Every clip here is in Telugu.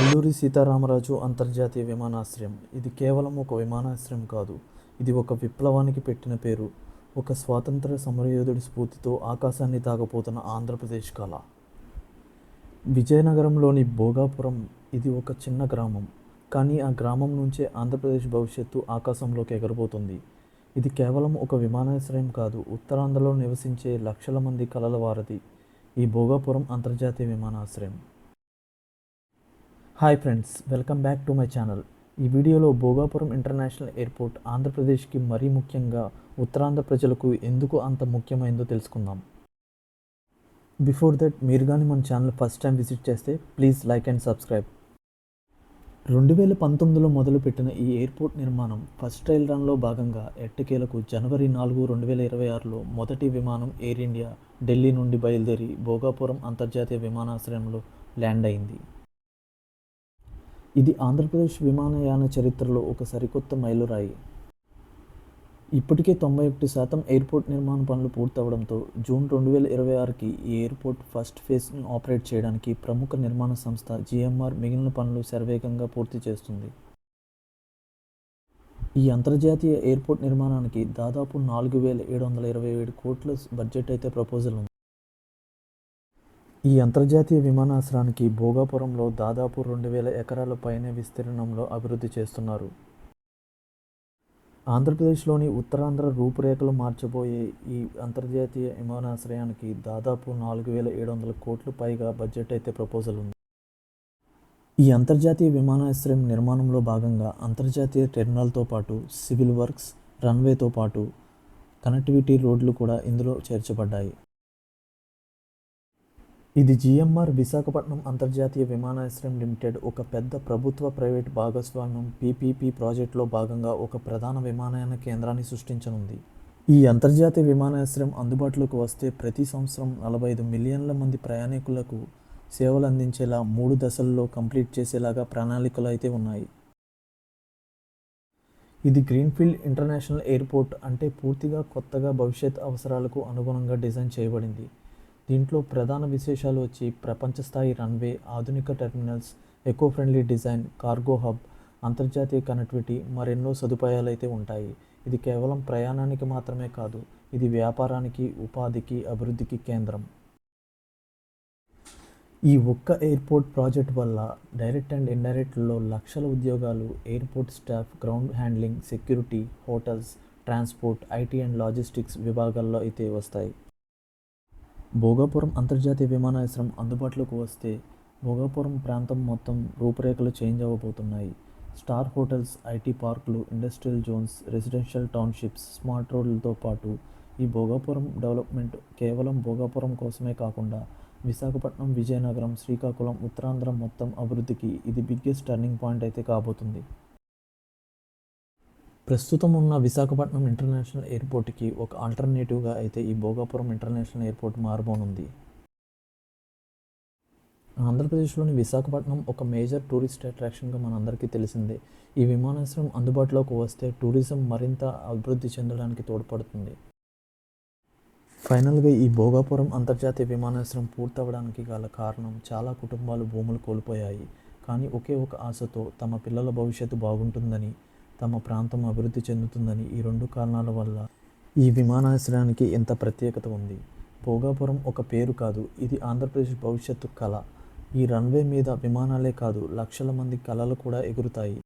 అల్లూరి సీతారామరాజు అంతర్జాతీయ విమానాశ్రయం. ఇది కేవలం ఒక విమానాశ్రయం కాదు ఇది ఒక విప్లవానికి పెట్టిన పేరు. ఒక స్వాతంత్ర సమరయోధుడి స్ఫూర్తితో ఆకాశాన్ని తాగపోతున్న ఆంధ్రప్రదేశ్ కళ. విజయనగరంలోని భోగాపురం ఇది ఒక చిన్న గ్రామం. కానీ ఆ గ్రామం నుంచే ఆంధ్రప్రదేశ్ భవిష్యత్తు ఆకాశంలోకి ఎగరబోతుంది. ఇది కేవలం ఒక విమానాశ్రయం కాదు ఉత్తరాంధ్రలో నివసించే లక్షల మంది కలల వారధి. ఈ భోగాపురం అంతర్జాతీయ విమానాశ్రయం. Hi friends welcome back to my channel. ఈ వీడియోలో భోగాపురం ఇంటర్నేషనల్ ఎయిర్పోర్ట్ ఆంధ్రప్రదేశ్కి మరీ ముఖ్యంగా ఉత్తరాంధ్ర ప్రజలకు ఎందుకు అంత ముఖ్యమైందో తెలుసుకుందాం. బిఫోర్ దట్ మీరు కానీ మన ఛానల్ ఫస్ట్ టైం విజిట్ చేస్తే ప్లీజ్ లైక్ అండ్ సబ్స్క్రైబ్. రెండు వేల పంతొమ్మిదిలో మొదలుపెట్టిన ఈ ఎయిర్పోర్ట్ నిర్మాణం ఫస్ట్ ట్రయల్ రన్లో భాగంగా ఎట్టకేలకు జనవరి నాలుగు రెండు వేల ఇరవై ఆరులో మొదటి విమానం ఎయిర్ ఇండియా ఢిల్లీ నుండి బయలుదేరి భోగాపురం అంతర్జాతీయ విమానాశ్రయంలో ల్యాండ్ అయింది. ఇది ఆంధ్రప్రదేశ్ విమానయాన చరిత్రలో ఒక సరికొత్త మైలురాయి. ఇప్పటికే తొంభై ఒకటి శాతం ఎయిర్పోర్ట్ నిర్మాణ పనులు పూర్తవడంతో జూన్ రెండు వేల ఇరవై ఆరుకి ఈ ఎయిర్పోర్ట్ ఫస్ట్ ఫేజ్ను ఆపరేట్ చేయడానికి ప్రముఖ నిర్మాణ సంస్థ జిఎంఆర్ మిగిలిన పనులు శరవేగంగా పూర్తి చేస్తుంది. ఈ అంతర్జాతీయ ఎయిర్పోర్ట్ నిర్మాణానికి దాదాపు నాలుగు వేల ఏడు వందల ఇరవై ఏడు కోట్ల బడ్జెట్ అయితే ప్రపోజల్ ఉంది. ఈ అంతర్జాతీయ విమానాశ్రయానికి భోగాపురంలో దాదాపు రెండు వేల ఎకరాల పైనే విస్తీర్ణంలో అభివృద్ధి చేస్తున్నారు. ఆంధ్రప్రదేశ్లోని ఉత్తరాంధ్ర రూపురేఖలు మార్చబోయే ఈ అంతర్జాతీయ విమానాశ్రయానికి దాదాపు నాలుగు వేల ఏడు వందల కోట్లు పైగా బడ్జెట్ అయితే ప్రపోజల్ ఉంది. ఈ అంతర్జాతీయ విమానాశ్రయం నిర్మాణంలో భాగంగా అంతర్జాతీయ టెర్మినల్తో పాటు సివిల్ వర్క్స్ రన్వేతో పాటు కనెక్టివిటీ రోడ్లు కూడా ఇందులో చేర్చబడ్డాయి. ఇది జిఎంఆర్ విశాఖపట్నం అంతర్జాతీయ విమానాశ్రయం లిమిటెడ్ ఒక పెద్ద ప్రభుత్వ ప్రైవేట్ భాగస్వామ్యం పీపీపీ ప్రాజెక్టులో భాగంగా ఒక ప్రధాన విమానయాన కేంద్రాన్ని సృష్టించనుంది. ఈ అంతర్జాతీయ విమానాశ్రయం అందుబాటులోకి వస్తే ప్రతి సంవత్సరం నలభై ఐదు మిలియన్ల మంది ప్రయాణికులకు సేవలు అందించేలా మూడు దశల్లో కంప్లీట్ చేసేలాగా ప్రణాళికలు అయితే ఉన్నాయి. ఇది గ్రీన్ఫీల్డ్ ఇంటర్నేషనల్ ఎయిర్పోర్ట్ అంటే పూర్తిగా కొత్తగా భవిష్యత్ అవసరాలకు అనుగుణంగా డిజైన్ చేయబడింది. దీంట్లో ప్రధాన విశేషాలు వచ్చి ప్రపంచ స్థాయి రన్వే ఆధునిక terminals eco friendly design cargo hub అంతర్జాతీయ కనెక్టివిటీ మరెన్నో సదుపాయాలు అయితే ఉంటాయి. ఇది కేవలం ప్రయాణానికి మాత్రమే కాదు ఇది వ్యాపారానికి ఉపాధికి అభివృద్ధికి కేంద్రం. ఈ ఒక్క ఎయిర్పోర్ట్ ప్రాజెక్ట్ వల్ల డైరెక్ట్ అండ్ ఇండైరెక్ట్లో లక్షల ఉద్యోగాలు airport staff ground handling security hotels transport IT and logistics విభాగాల్లో అయితే వస్తాయి. భోగాపురం అంతర్జాతీయ విమానాశ్రయం అందుబాటులోకి వస్తే భోగాపురం ప్రాంతం మొత్తం రూపురేఖలు చేంజ్ అవ్వబోతున్నాయి. స్టార్ హోటల్స్ ఐటీ పార్కులు industrial zones residential townships smart రోడ్లతో పాటు ఈ భోగాపురం డెవలప్మెంట్ కేవలం భోగాపురం కోసమే కాకుండా విశాఖపట్నం విజయనగరం శ్రీకాకుళం ఉత్తరాంధ్ర మొత్తం అభివృద్ధికి ఇది బిగ్గెస్ట్ టర్నింగ్ పాయింట్ అయితే కాబోతుంది. ప్రస్తుతం ఉన్న విశాఖపట్నం ఇంటర్నేషనల్ ఎయిర్పోర్ట్కి ఒక ఆల్టర్నేటివ్గా అయితే ఈ భోగాపురం ఇంటర్నేషనల్ ఎయిర్పోర్ట్ మారబోనుంది. ఆంధ్రప్రదేశ్లోని విశాఖపట్నం ఒక మేజర్ టూరిస్ట్ అట్రాక్షన్గా మనందరికీ తెలిసిందే. ఈ విమానాశ్రయం అందుబాటులోకి వస్తే టూరిజం మరింత అభివృద్ధి చెందడానికి తోడ్పడుతుంది. ఫైనల్గా ఈ భోగాపురం అంతర్జాతీయ విమానాశ్రయం పూర్తవడానికి గల కారణం చాలా కుటుంబాలు భూములు కోల్పోయాయి. కానీ ఒకే ఒక ఆశతో తమ పిల్లల భవిష్యత్తు బాగుంటుందని తమ ప్రాంతం అభివృద్ధి చెందుతుందని ఈ రెండు కారణాల వల్ల ఈ విమానాశ్రయానికి ఎంత ప్రత్యేకత ఉంది. భోగాపురం ఒక పేరు కాదు ఇది ఆంధ్రప్రదేశ్ భవిష్యత్తు కళ. ఈ రన్వే మీద విమానాలే కాదు లక్షల మంది కళలు కూడా ఎగురుతాయి.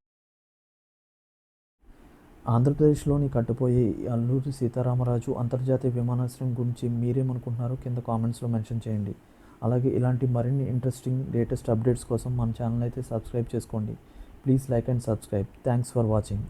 ఆంధ్రప్రదేశ్లోని కట్టుపోయే అల్లూరి సీతారామరాజు అంతర్జాతీయ విమానాశ్రయం గురించి మీరేమనుకుంటున్నారో కింద కామెంట్స్లో మెన్షన్ చేయండి. అలాగే ఇలాంటి మరిన్ని ఇంట్రెస్టింగ్ లేటెస్ట్ అప్డేట్స్ కోసం మన ఛానల్ అయితే సబ్స్క్రైబ్ చేసుకోండి. Please like and subscribe thanks for watching